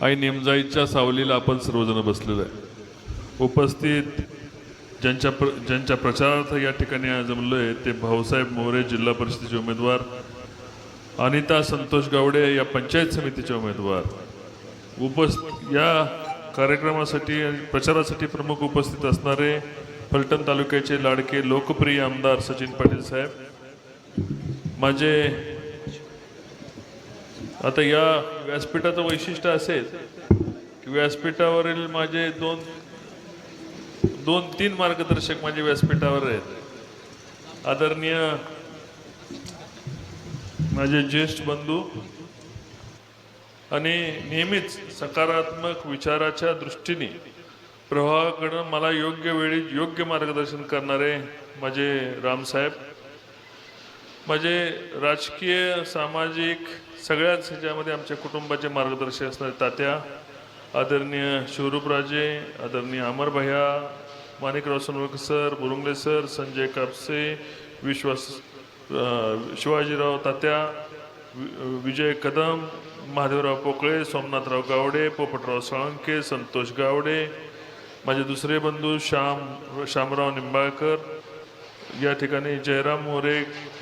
आई निमजाईच्या सावलीला आपण सर्वजण बसलेलो आहे. उपस्थित ज्यांच्या प्र ज्यांच्या प्रचारार्थ या ठिकाणी जमलो आहे ते भाऊसाहेब मोरे जिल्हा परिषदेचे उमेदवार अनिता संतोष गावडे या पंचायत समितीचे उमेदवार. उपस् या कार्यक्रमासाठी प्रचारासाठी प्रमुख उपस्थित असणारे फलटण तालुक्याचे लाडके लोकप्रिय आमदार सचिन पाटील साहेब माझे आता या व्यासपीठाचं वैशिष्ट्य असेल की व्यासपीठावरील माझे दोन दोन तीन मार्गदर्शक माझे व्यासपीठावर आहेत. आदरणीय माझे ज्येष्ठ बंधू आणि नेहमीच सकारात्मक विचाराच्या दृष्टीने प्रवाहाकडं मला योग्य वेळी योग्य मार्गदर्शन करणारे माझे रामसाहेब माझे राजकीय सामाजिक सगळ्याच ह्याच्यामध्ये आमच्या कुटुंबाचे मार्गदर्शक असणारे तात्या आदरणीय शिवरूपराजे आदरणीय अमर भैया माणिकराव सोनवळकर सर बुरुंगले सर संजय कापसे विश्वास शिवाजीराव तात्या वि- विजय कदम महादेवराव पोकळे सोमनाथराव गावडे पोपटराव साळंके संतोष गावडे माझे दुसरे बंधू श्याम श्यामराव निंबाळकर या ठिकाणी जयराम मोरे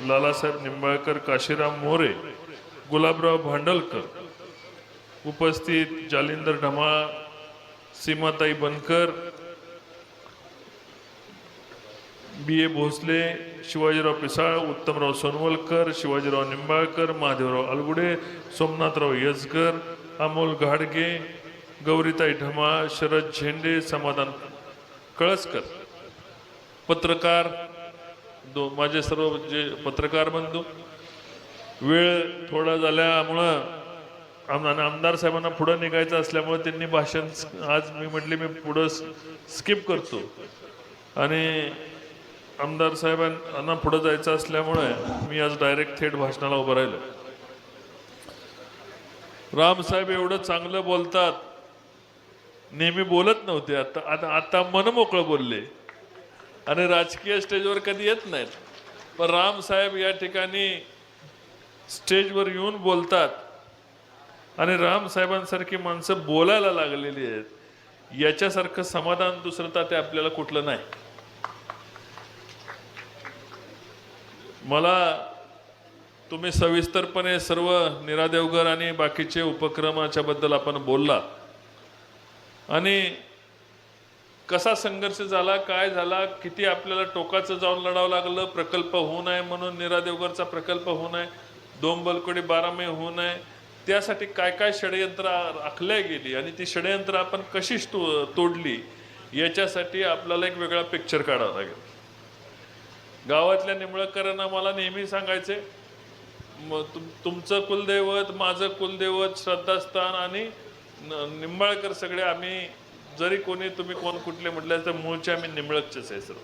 लालासाहेब निंबाळकर काशीराम मोरे गुलाबराव भांडलकर. उपस्थित जालिंदर ढमाळ सीमाताई बनकर बी ए भोसले शिवाजीराव पिसाळ उत्तमराव सोनवलकर शिवाजीराव निंबाळकर महादेवराव अलगुडे सोमनाथराव यजकर अमोल घाडगे गौरीताई ढमाळ शरद झेंडे समाधान कळसकर. पत्रकार दो माझे सर्व जे पत्रकार बंधू वेळ थोडा झाल्यामुळं आम- आणि आमदार साहेबांना पुढं निघायचं असल्यामुळे त्यांनी भाषण आज मी म्हटले मी पुढं स्किप करतो. आणि आमदार साहेबांना पुढं जायचं असल्यामुळे मी आज डायरेक्ट थेट भाषणाला उभं राहिलो. रामसाहेब एवढं चांगलं बोलतात. नेहमी बोलत नव्हते. आता आता आता मनमोकळं बोलले. आणि राजकीय स्टेजवर कधी येत नाहीत. पण रामसाहेब या ठिकाणी स्टेजवर येऊन बोलतात. आणि राम साहेबांसारखी माणसं बोलायला लागलेली आहेत. याच्यासारखं समाधान दुसरं तर ते आपल्याला कुठलं नाही. मला तुम्ही सविस्तरपणे सर्व निरादेवगर आणि बाकीचे उपक्रमाच्या बद्दल आपण बोलला. आणि कसा संघर्ष झाला काय झाला किती आपल्याला टोकाचं जाऊन लढावं लागलं प्रकल्प होऊ नये म्हणून निरादेवगरचा प्रकल्प होऊ नये दोन बलकोडी बारा मे होऊ नये. त्यासाठी काय काय षडयंत्र आखल्या गेली आणि ती षडयंत्र आपण कशी तो तोडली याच्यासाठी आपल्याला एक वेगळा पिक्चर काढावा लागेल. गावातल्या निंबळकरांना मला नेहमी सांगायचे म- तुम- तुमचं कुलदैवत माझं कुलदैवत श्रद्धास्थान आणि निंबाळकर सगळे आम्ही जरी कोणी तुम्ही कोण कुठले म्हटले तर मूळचे आम्ही निंबळकचेच आहे सर्व.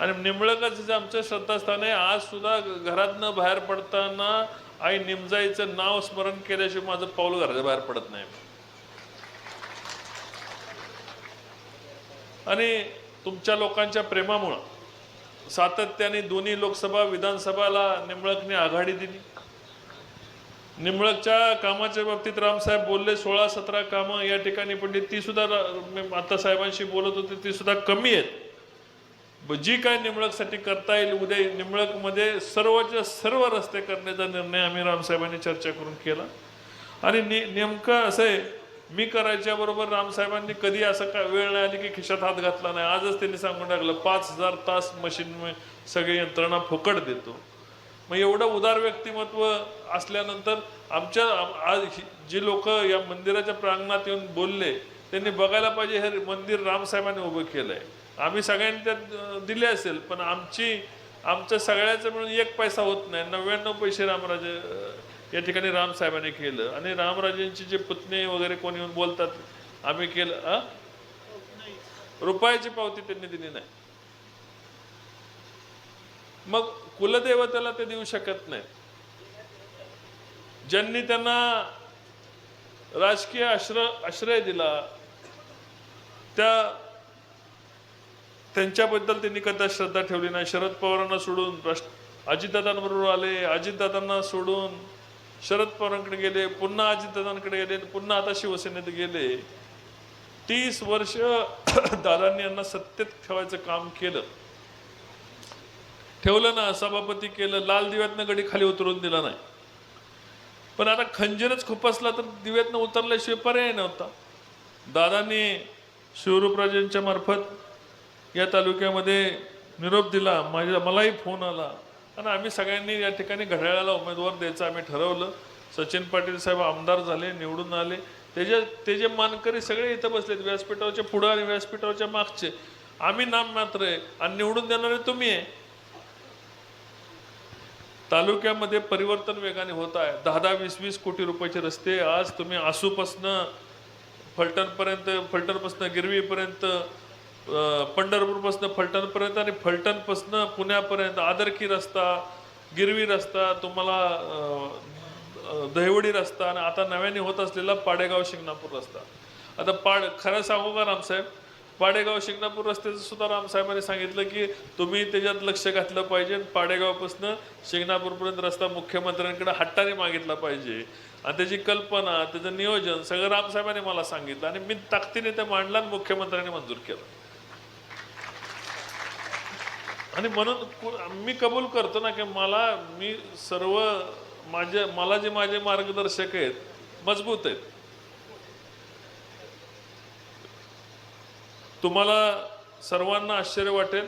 आणि निंबळकाचं आमचं श्रद्धास्थान आहे आज सुद्धा घरातनं बाहेर पडताना आई निमजाईचं नाव स्मरण केल्याशिवाय माझं पाऊल घराच्या बाहेर पडत नाही. आणि तुमच्या लोकांच्या प्रेमामुळं सातत्याने दोन्ही लोकसभा विधानसभाला निंबळकने आघाडी दिली. निंबळकच्या कामाच्या बाबतीत रामसाहेब बोलले सोळा सतरा कामं या ठिकाणी पडली. ती सुद्धा आता साहेबांशी बोलत होते ती सुद्धा कमी आहेत. जी काय निंबळकसाठी करता येईल उद्या निंबळकमध्ये सर्वच्या सर्व रस्ते करण्याचा निर्णय आम्ही रामसाहेबांनी चर्चा करून केला. आणि ने नेमकं असं आहे मी करायच्या बरोबर रामसाहेबांनी कधी असं काय वेळ नाही आली की खिशात हात घातला नाही. आजच त्यांनी सांगून टाकलं पाच हजार तास मशीन सगळी यंत्रणा फुकट देतो. मग एवढं उदार व्यक्तिमत्व असल्यानंतर आमच्या आज ही- जी लोक या मंदिराच्या प्रांगणात येऊन बोलले त्यांनी बघायला पाहिजे हे मंदिर रामसाहेबांनी उभं केलं आहे आम्ही सगळ्यांनी त्यात दिले असेल पण आमची आमच्या सगळ्याचं मिळून एक पैसा होत नाही. नव्याण्णव पैसे रामराजे या ठिकाणी रामसाहेबांनी केलं. आणि रामराजेंची जे पुतणे वगैरे कोणी येऊन बोलतात आम्ही केलं अ? रुपयाची पावती त्यांनी दिली नाही. मग कुलदेवतेला ते देऊ शकत नाही. ज्यांनी त्यांना राजकीय आश्रय आश्रय दिला त्या त्यांच्याबद्दल त्यांनी कदाच श्रद्धा ठेवली नाही. शरद पवारांना सोडून राष्ट्र अजितदादांबरोबर आले अजितदादांना सोडून शरद पवारांकडे गेले पुन्हा अजितदादांकडे गेले पुन्हा आता शिवसेनेत गेले. तीस वर्ष दादांनी यांना सत्तेत ठेवायचं काम केलं. ठेवलं ना सभापती केलं लाल दिव्यातनं गडी खाली उतरून दिला नाही. पण आता खंजीरच खुपसला तर दिव्यातनं उतरल्याशिवाय पर्याय नव्हता. दादांनी शिवरूपराजेंच्या मार्फत या तालुक्यामध्ये निरोप दिला माझ्या मलाही फोन आला. आणि आम्ही सगळ्यांनी या ठिकाणी घड्याळाला उमेदवार द्यायचं आम्ही ठरवलं. सचिन पाटील साहेब आमदार झाले निवडून आले. त्याच्या ते जे मानकरी सगळे इथं बसलेत व्यासपीठावरच्या पुढं आणि व्यासपीठावरच्या मागचे. आम्ही नाम मात्र आहे. आणि निवडून देणारे तुम्ही आहे. तालुक्यामध्ये परिवर्तन वेगाने होत आहे. दहा दहा वीस वीस कोटी रुपयाचे रस्ते आज तुम्ही आसूपासनं फलटणपर्यंत फलटणपासनं गिरवीपर्यंत पंढरपूरपासनं फलटणपर्यंत आणि फलटणपासनं पुण्यापर्यंत आदरकी रस्ता गिरवी रस्ता तुम्हाला दहिवडी रस्ता आणि आता नव्याने होत असलेला पाडेगाव शिंगणापूर रस्ता. आता पाड खरं सांगू का रामसाहेब? पाडेगाव शिंगणापूर रस्त्याचं सुद्धा रामसाहेबांनी सांगितलं की तुम्ही त्याच्यात लक्ष घातलं पाहिजे पाडेगावपासून शिंगणापूरपर्यंत रस्ता मुख्यमंत्र्यांकडे हट्टाने मागितला पाहिजे. आणि त्याची कल्पना त्याचं नियोजन सगळं रामसाहेबांनी मला सांगितलं आणि मी ताकदीने ते मांडला आणि मुख्यमंत्र्यांनी मंजूर केलं. आणि म्हणून मी कबूल करतो ना की मला मी सर्व माझे मला जे माझे मार्गदर्शक आहेत मजबूत आहेत. तुम्हाला सर्वांना आश्चर्य वाटेल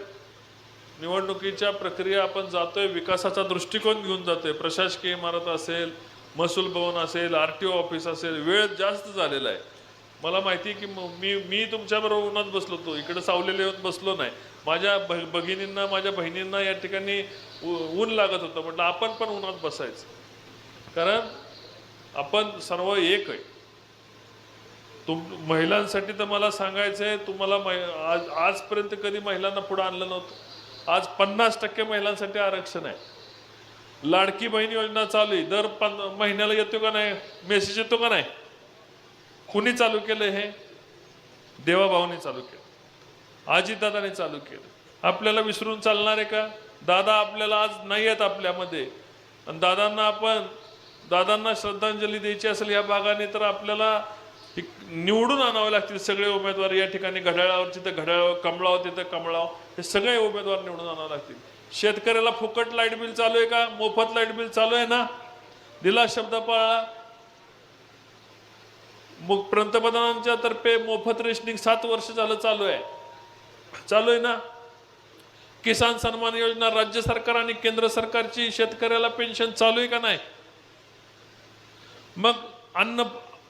निवडणुकीच्या प्रक्रिया आपण जातोय विकासाचा दृष्टिकोन घेऊन जातोय. प्रशासकीय इमारत असेल महसूल भवन असेल आर टी ओ ऑफिस असेल वेळ जास्त झालेला आहे. मला माहिती आहे की मी मी तुमच्याबरोबर उन्हात बसलो होतो. इकडं सावलेले येऊन बसलो नाही. माझ्या भ- भगिनींना माझ्या बहिणींना या ठिकाणी ऊन लागत होतं. म्हटलं आपण पण उन्हात बसायचं. कारण आपण सर्व एक आहे. तुम महिलांसाठी तर मला सांगायचं आहे तुम्हाला महि- आज आजपर्यंत कधी महिलांना पुढं आणलं नव्हतं. आज पन्नास टक्के महिलांसाठी आरक्षण आहे. लाडकी बहीण योजना चालू आहे. दर पन महिन्याला येतो का नाही? मेसेज येतो का नाही? कुणी चालू केलं हे? देवाभाऊने चालू केलं. आजीदादाने चालू केलं. आपल्याला विसरून चालणार आहे का? दादा आपल्याला आज नाही आहेत आपल्यामध्ये. आणि दादांना आपण दादांना श्रद्धांजली द्यायची असेल या भागाने तर आपल्याला निवडून आणावे लागतील सगळे उमेदवार. या ठिकाणी घड्याळावर जिथं घड्याळ कमळाव तिथं कमळाव. हे सगळे उमेदवार निवडून आणावे लागतील. शेतकऱ्याला फुकट लाइट बिल चालू आहे का? मोफत लाइट बिल चालू आहे ना? दिला शब्द पाळला मग पंतप्रधानांच्या तर्फे मोफत रेशनिंग सात वर्ष झालं चालू आहे. चालू आहे ना? किसान सन्मान योजना राज्य सरकार आणि केंद्र सरकारची शेतकऱ्याला पेन्शन चालू आहे का नाही? मग अन्न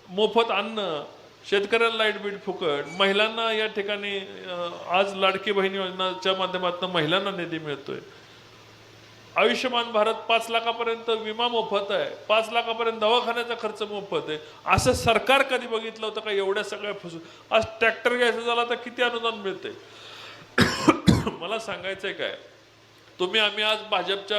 मोफत अन्न शेतकऱ्याला लाइट बिल फुकट महिलांना या ठिकाणी आज लाडकी बहीण योजनाच्या माध्यमातून महिलांना निधी मिळतोय. आयुष्यमान भारत पाच लाखापर्यंत विमा मोफत आहे. पाच लाखापर्यंत दवाखान्याचा खर्च मोफत आहे. असं सरकार कधी बघितलं होतं का एवढ्या सगळ्या फसून आज ट्रॅक्टर घ्यायचं झाला तर किती अनुदान मिळते मला सांगायचंय काय? तुम्ही आम्ही आज भाजपच्या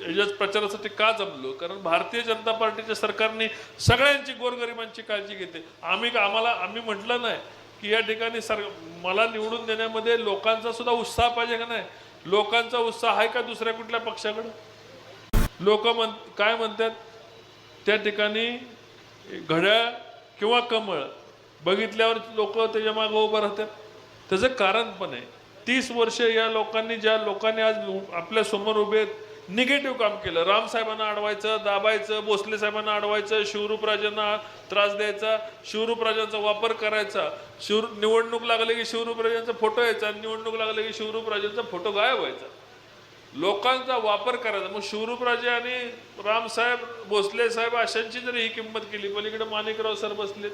याच्याच प्रचारासाठी का जमलो? कारण भारतीय जनता पार्टीच्या सरकारने सगळ्यांची गोरगरिबांची काळजी घेते आम्ही आम्हाला आम्ही म्हटलं नाही की या ठिकाणी सर मला निवडून देण्यामध्ये लोकांचा सुद्धा उत्साह पाहिजे का नाही? लोकांचा उत्साह आहे का दुसऱ्या कुठल्या पक्षाकडं? लोक म्हण काय म्हणतात? त्या ठिकाणी घड्याळ किंवा कमळ बघितल्यावर लोक त्याच्या मागं उभं राहतात. त्याचं कारण पण आहे. तीस वर्ष या लोकांनी ज्या लोकांनी आज आपल्यासमोर उभे आहेत निगेटिव्ह काम केलं. राम साहेबांना अडवायचं दाबायचं भोसले साहेबांना अडवायचं शिवरूपराजांना त्रास द्यायचा शिवरूपराजांचा वापर करायचा. शिव निवडणूक लागली की शिवरूपराजांचा फोटो यायचा आणि निवडणूक लागली की शिवरूपराजांचा फोटो गायब व्हायचा. लोकांचा वापर करायचा. मग शिवरूपराजे आणि रामसाहेब भोसले साहेब अशांची जरी ही किंमत केली पलीकडे माणिकराव सर बसलेत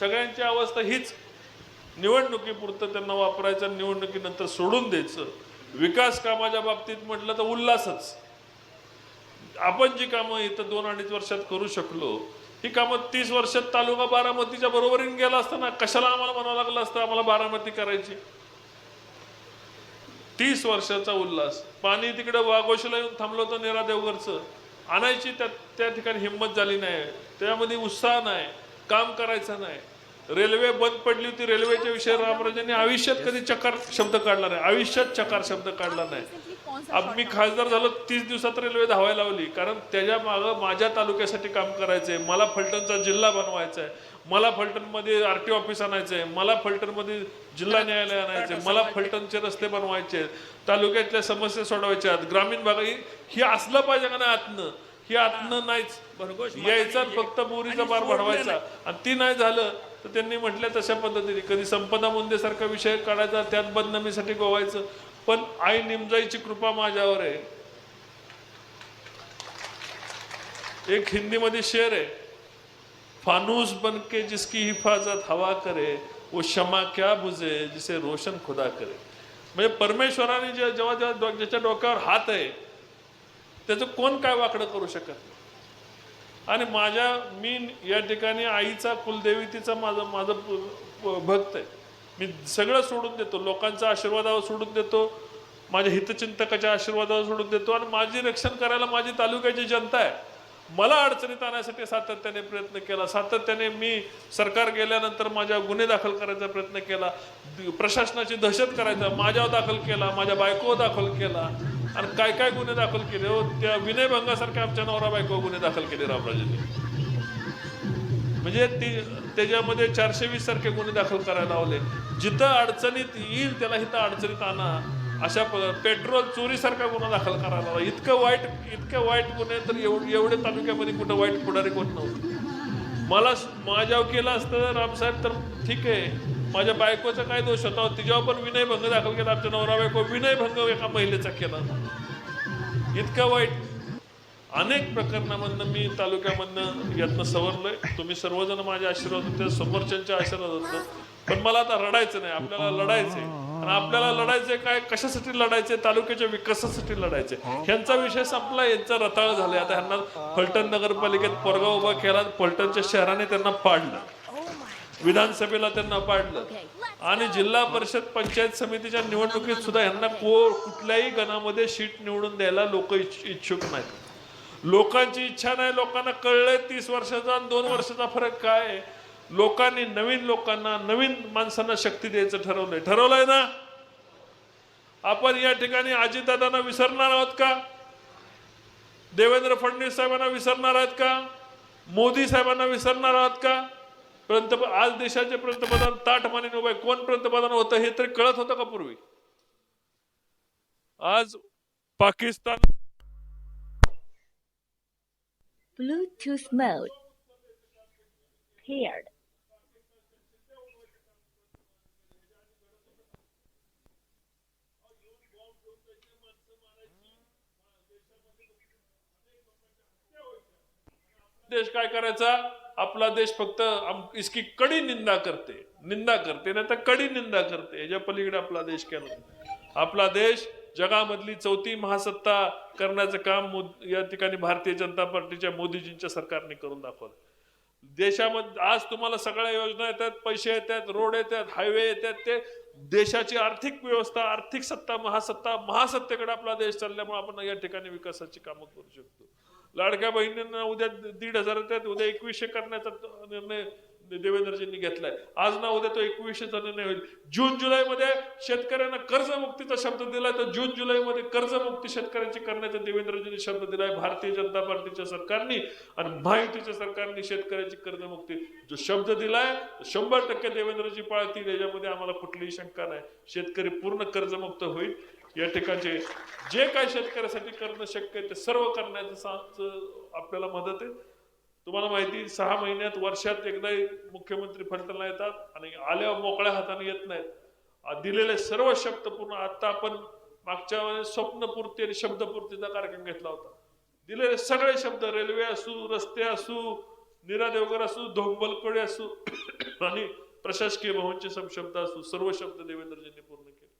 सगळ्यांची अवस्था हीच. निवडणुकीपुरतं त्यांना वापरायचं निवडणुकीनंतर सोडून द्यायचं. विकास कामाच्या बाबतीत म्हटलं तर उल्हासच. आपण जी कामं इथं दोन अडीच वर्षात करू शकलो ही कामं तीस वर्षात तालुका बारामतीच्या बरोबरीने गेला असताना कशाला आम्हाला म्हणावं लागलं असतं आम्हाला बारामती करायची? तीस वर्षाचा उल्हास. पाणी तिकडे वाघोशीला येऊन थांबलं होतं नेरा देवघरचं. आणायची त्या त्या ठिकाणी हिंमत झाली नाही. त्यामध्ये उत्साह नाही. काम करायचं नाही. रेल्वे बंद पडली होती रेल्वेच्या विषयी रामराजांनी आयुष्यात कधी चकार शब्द काढला नाही. आयुष्यात चकार शब्द काढला नाही. अब मी खासदार झालो तीस दिवसात रेल्वे धावायला लावली. कारण त्याच्या मागं माझ्या तालुक्यासाठी काम करायचंय. मला फलटणचा जिल्हा बनवायचा आहे मला फलटणमध्ये आर टी ऑफिस आणायचं आहे मला फलटणमध्ये जिल्हा न्यायालय आणायचं आहे मला फलटणचे रस्ते बनवायचे तालुक्यातल्या समस्या सोडवायच्या आहेत. ग्रामीण भाग ही असलं पाहिजे का नाही आतनं? ही आतनं नाहीच. यायचा फक्त मोरीचा बार वाढवायचा आणि ती नाही झालं तर त्यांनी म्हटलं तशा पद्धतीने. कधी संपदा मुंदेसारखा विषय काढायचा त्यात बदनामीसाठी गोवायचं. पण आई निमजाईची कृपा माझ्यावर आहे. एक हिंदीमध्ये शेर आहे. फानूस बन के जिसकी हिफाजत हवा करे वो क्षमा क्या बुझे जिसे रोशन खुदा करे. म्हणजे परमेश्वराने जे- जेव्हा जेव्हा ज्याच्या डोक्यावर हात आहे त्याचं कोण काय वाकडं करू शकत नाही. आणि माझ्या मी या ठिकाणी आईचा कुलदेवीतीचा माझा माझं माझं प- भक्त आहे. मी सगळं सोडून देतो. लोकांचा आशीर्वादावर सोडून देतो. माझ्या हितचिंतकाच्या आशीर्वादावर सोडून देतो. आणि माझी रक्षण करायला माझी तालुक्याची जनता आहे. मला अडचणीत आणण्यासाठी सातत्याने प्रयत्न केला. सातत्याने मी सरकार गेल्यानंतर माझ्या गुन्हे दाखल करायचा प्रयत्न केला. प्रशासनाची दहशत करायचा माझ्यावर दाखल केला माझ्या बायकोवर दाखल केला. आणि काय काय गुन्हे दाखल केले? हो त्या विनयभंगासारख्या आमच्या नवरा बायको गुन्हे दाखल केले रामराजांनी. म्हणजे ती त्याच्यामध्ये चारशे वीस सारखे गुन्हे दाखल करायला लावले. जिथं अडचणीत येईल त्याला इथं अडचणीत आणा. अशा प- पेट्रोल चोरीसारखा गुन्हा दाखल करायला इतकं वाईट इतकं वाईट गुन्हे तर एवढे एवढे तालुक्यामध्ये कुठं वाईट पुढारी कोण नव्हतं. मला माझ्यावर केलं असतं रामसाहेब तर ठीक आहे. माझ्या बायकोचा काय दोष होता? तिच्यावर पण विनयभंग दाखल केला आमच्या नवरा बायको विनयभंग एका महिलेचा केला. इतकं वाईट. अनेक प्रकरणामधनं मी तालुक्यामधनं यातनं सवरलोय. तुम्ही सर्वजण माझे आशीर्वाद होते समोरच्यांच्या आशीर्वाद होतं पण मला आता रडायचं नाही. आपल्याला लढायचं आहे आणि आपल्याला लढायचंय काय कशासाठी लढायचंय तालुक्याच्या विकासासाठी लढायचंय ह्यांचा विषय संपला यांचा रताळ झालाय आता ह्यांना फलटण नगरपालिकेत पोरगा उभा केला फलटणच्या शहराने त्यांना पाडलं. विधानसभेला त्यांना पाडलं. आणि जिल्हा परिषद पंचायत समितीच्या निवडणुकीत सुद्धा यांना को कुठल्याही गणामध्ये सीट निवडून द्यायला लोक इच्छुक नाहीत. लोकांची इच्छा नाही लोकांना कळलंय तीस वर्षाचा आणि दोन वर्षाचा फरक काय आहे. लोकांनी नवीन लोकांना नवीन माणसांना शक्ती द्यायचं ठरवलंय. ठरवलंय ना? आपण या ठिकाणी अजितदादांना विसरणार आहोत का? देवेंद्र फडणवीस साहेबांना विसरणार आहात का? मोदी साहेबांना विसरणार आहात का? पंतप्रधान आज देशाचे पंतप्रधान ताठ मानेने उभे कोण पंतप्रधान होतं हे तरी कळत होतं का पूर्वी? आज पाकिस्तान Bluetooth mode. देश काय करायचा? आपला देश फक्त इसकी कडी निंदा करते. निंदा करते नाही तर कडी निंदा करते. याच्या पलीकडे आपला देश केला आपला देश जगामधली चौथी महासत्ता करण्याचं काम या ठिकाणी भारतीय जनता पार्टीच्या मोदीजींच्या सरकारने करून दाखवलं. देशामध्ये आज तुम्हाला सगळ्या योजना येतात पैसे येतात रोड येतात हायवे येतात ते देशाची आर्थिक व्यवस्था आर्थिक सत्ता महासत्ता महासत्तेकडे आपला देश चालल्यामुळे आपण या ठिकाणी विकासाची कामं करू शकतो. लाडक्या बहिणींना उद्या दीड हजार येतात उद्या एकवीसशे करण्याचा निर्णय देवेंद्रजींनी घेतलाय. आज ना उद्या तो एकवीसशेचा निर्णय होईल. जून जुलैमध्ये शेतकऱ्यांना कर्जमुक्तीचा शब्द दिलाय तर जून जुलैमध्ये कर्जमुक्ती शेतकऱ्यांची करण्याचा देवेंद्रजींनी शब्द दिलाय. भारतीय जनता पार्टीच्या सरकारने आणि महायुतीच्या सरकारने शेतकऱ्यांची कर्जमुक्ती जो शब्द दिलाय शंभर टक्के देवेंद्रजी पाळतील. याच्यामध्ये आम्हाला कुठलीही शंका नाही. शेतकरी पूर्ण कर्जमुक्त होईल. या ठिकाणचे जे काय शेतकऱ्यासाठी करणं शक्य आहे ते सर्व करण्याचं आपल्याला मदत आहे. तुम्हाला माहिती सहा महिन्यात वर्षात एकदा मुख्यमंत्री फलटणला येतात आणि आल्यावर मोकळ्या हाताने येत नाहीत. दिलेले सर्व शब्द पूर्ण आता आपण मागच्या वेळेस स्वप्नपूर्ती आणि शब्दपूर्तीचा कार्यक्रम घेतला होता. दिलेले सगळे शब्द रेल्वे असू रस्ते असू नीरा देवकर असू धोंबलकडे असू आणि प्रशासकीय भवनचे सब शब्द असू सर्व शब्द देवेंद्रजींनी पूर्ण केले.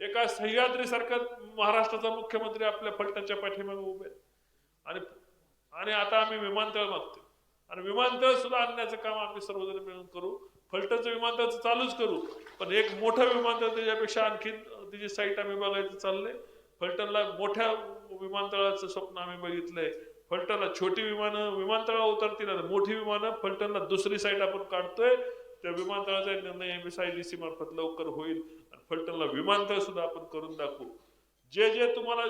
एका सह्याद्रीसारखं महाराष्ट्राचा मुख्यमंत्री आपल्या फलटाच्या पाठीमागे उभे आणि आणि आता आम्ही विमानतळ मागतो आणि विमानतळ सुद्धा आणण्याचं काम आम्ही सर्वजण मिळून करू. फलटणचं विमानतळ चालूच करू. पण एक मोठं विमानतळ त्याच्यापेक्षा आणखी तिची साईट आम्ही बघायचं चाललंय फलटणला मोठ्या विमानतळाचं स्वप्न आम्ही बघितलंय. फलटणला छोटी विमानं विमानतळावर उतरतील आणि मोठी विमानं फलटणला दुसरी साईट आपण काढतोय. त्या विमानतळाचा निर्णय M S I D C मार्फत लवकर होईल. फलटणला विमानतळ सुद्धा आपण करून दाखवू. जे जे तुम्हाला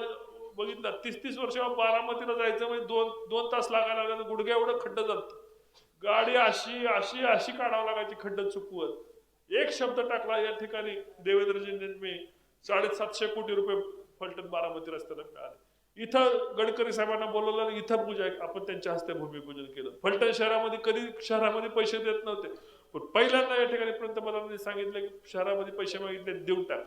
बघितलं तीस तीस वर्ष बारामतीला जायचं म्हणजे दोन दोन तास लागायला लागले गुडघ्या एवढं खड्ड जात गाडी अशी अशी अशी काढावं लागायची खड्ड चुकवत. एक शब्द टाकला या ठिकाणी देवेंद्रजींनी मी साडेसातशे कोटी रुपये फलटण बारामती रस्त्याला मिळाले. इथं गडकरी साहेबांना बोलवलं इथं पूजा आपण त्यांच्या हस्ते भूमिपूजन केलं. फलटण शहरामध्ये कधी शहरामध्ये पैसे देत नव्हते. पण पहिल्यांदा या ठिकाणी पंतप्रधानांनी सांगितलं की शहरामध्ये पैसे मागितले देऊन टाक.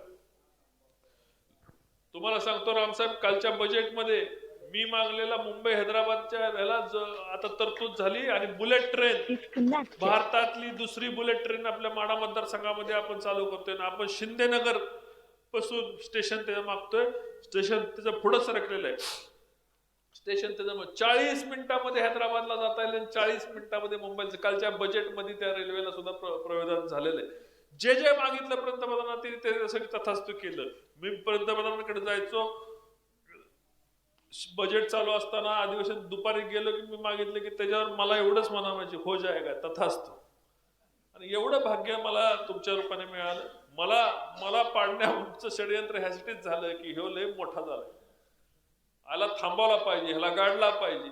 तुम्हाला सांगतो रामसाहेब कालच्या बजेटमध्ये मी मागलेला मुंबई हैदराबादच्या ह्याला आता तरतूद झाली आणि बुलेट ट्रेन भारतातली दुसरी बुलेट ट्रेन आपल्या माडा मतदारसंघामध्ये आपण चालू करतोय आणि आपण शिंदेनगरपासून स्टेशन त्याचं मागतोय. स्टेशन त्याचं पुढं सरकलेलं आहे. स्टेशन त्याचं चाळीस मिनिटामध्ये हैदराबादला जाता येईल आणि चाळीस मिनिटामध्ये मुंबईचं कालच्या बजेटमध्ये त्या रेल्वेला सुद्धा प्रवेदन झालेलं आहे. जे जे मागितलं पंतप्रधानांनी ते त्याच्यासाठी तथास्तू केलं. मी पंतप्रधानांकडे जायचो. बजेट चालू असताना अधिवेशन दुपारी गेलो की मी मागितलं की त्याच्यावर मला एवढंच म्हणावायचे हो जायगा तथास्तू. आणि एवढं भाग्य मला तुमच्या रूपाने मिळालं. मला मला पाडण्याचं षडयंत्र ह्यासाठीच झालं की ह्यो लय मोठा झालं. आला थांबवला पाहिजे ह्याला गाडला पाहिजे.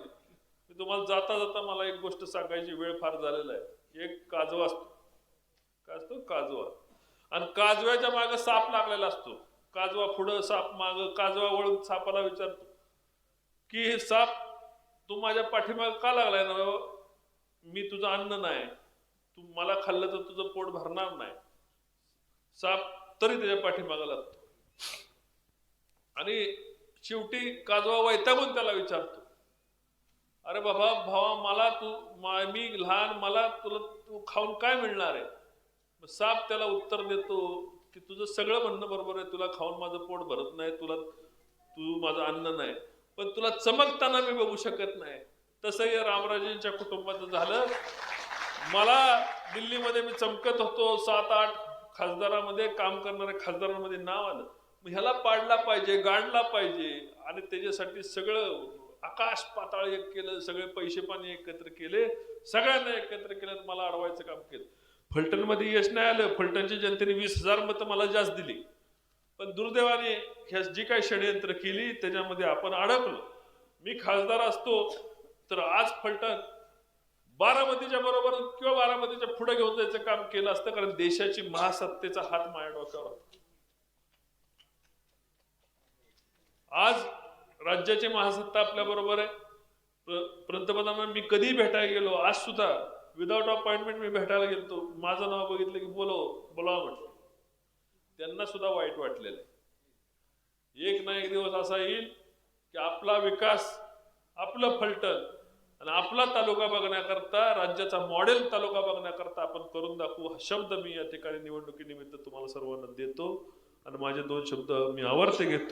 मी तुम्हाला जाता जाता मला एक गोष्ट सांगायची वेळ फार झालेला आहे. एक काजवा असतो. काय असतो? काजवा. आणि काजव्याच्या मागे साप लागलेला असतो. काजवा पुढं साप माग काजवा वळून सापाला विचारतो. की हे साप तू माझ्या पाठीमाग का लागलाय ना मी तुझं अन्न नाही. तू मला खाल्लं तर तुझं पोट भरणार नाही. साप तरी त्याच्या पाठीमागा लागतो. आणि शेवटी काजवा वैतागून त्याला विचारतो. अरे बाबा भावा मला तू मी लहान मला तुला तू खाऊन काय मिळणार आहे? मग साप त्याला उत्तर देतो की तुझं सगळं म्हणणं बरोबर आहे. तुला खाऊन माझं पोट भरत नाही तुला तू माझं अन्न नाही. पण तुला चमकताना मी बघू शकत नाही. तसं या रामराजेंच्या कुटुंबाचं झालं. मला दिल्लीमध्ये मी चमकत होतो. सात आठ खासदारामध्ये काम करणाऱ्या खासदारांमध्ये नाव आलं. ह्याला पाडला पाहिजे गाडला पाहिजे. आणि त्याच्यासाठी सगळं आकाश पाताळ एक केलं सगळे पैसे पाणी एकत्र केले. सगळ्यांना एकत्र केलं मला अडवायचं काम केलं. फलटणमध्ये यश नाही आलं. फलटणच्या जनतेने वीस हजार मतं मला जास्त दिली. पण दुर्दैवाने ह्या जी काही षडयंत्र केली त्याच्यामध्ये आपण अडकलो. मी खासदार असतो तर आज फलटण बारामतीच्या बरोबर किंवा बारामतीच्या पुढे घेऊन जायचं काम केलं असतं कारण देशाची महासत्तेचा हात माझ्या डोक्यावर होता. आज राज्याचे महासत्ता आपल्या बरोबर आहे. प्र- पंतप्रधानांना मी कधी भेटायला गेलो आज सुद्धा विदाउट अपॉइंटमेंट मी भेटायला गेलो माझं नाव बघितलं की बोलव बोलावं म्हटलं. त्यांना सुद्धा वाईट वाटलेलं आहे. एक ना एक दिवस असा येईल की आपला विकास आपलं फलटण आणि आपला तालुका बघण्याकरता राज्याचा मॉडेल तालुका बघण्याकरता आपण करून दाखवू हा शब्द मी या ठिकाणी निवडणुकीनिमित्त तुम्हाला सर्वांना देतो. आणि माझे दोन शब्द मी आवर्ते घेतो.